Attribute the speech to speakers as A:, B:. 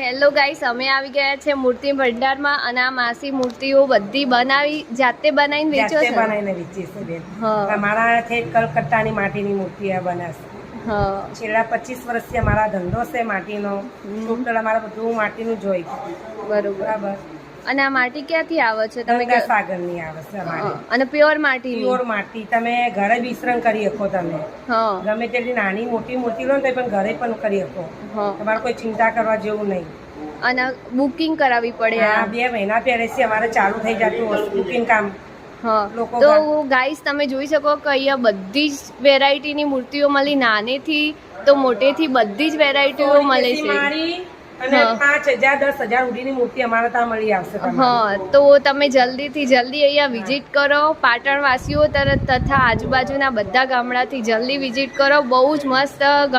A: Hello guys અમે આવી ગયા છે મૂર્તિ ભંડારમાં અને આ માસી મૂર્તિઓ બધી બનાવી જાતે બનાવીને વેચો છો?
B: બનાવીને વેચી છે બેન.
A: હા.
B: મારા છે કલકત્તાની માટીની મૂર્તિ આ બનાવશે
A: હા.
B: છેલ્લા પચીસ વર્ષથી મારા ધંધો છે માટીનો. ટોટલ અમારા બધું માટીનું જ હોય
A: બરોબર.
B: બરાબર.
A: અને આ માટી ક્યાંથી આવે છે? તમે
B: ગંગા સાગરની આવે છે અમારી.
A: અને પ્યોર માટી
B: પ્યોર માટી. તમે ઘરે વિસ્તરણ કરી શકો તમે.
A: હા.
B: ગમે તેટલી નાની મોટી મૂર્તિ લો ને પણ ઘરે પણ કરી શકો.
A: હા.
B: તમારે કોઈ ચિંતા કરવા જેવું નહીં.
A: અને બુકિંગ કરાવવી પડે
B: આ
A: આ
B: બે મહિના પહેલેથી અમારે ચાલુ થઈ જતું બુકિંગ કામ.
A: હા. તો ગાઈસ તમે જોઈ શકો કે અહીંયા બધી જ વેરાયટીની મૂર્તિઓ મળી. નાનેથી તો મોટેથી બધી જ વેરાયટીઓ મળે છે.
B: અને. પાંચ હજાર દસ હજાર સુધીની મૂર્તિ અમારે ત્યાં મળી આવશે
A: હા તો તમે જલ્દીથી જલ્દી અહીંયા વિઝિટ કરો. પાટણવાસીઓ તરત તથા આજુબાજુના બધા ગામડાથી જલ્દી વિઝિટ કરો. બહુ જ મસ્ત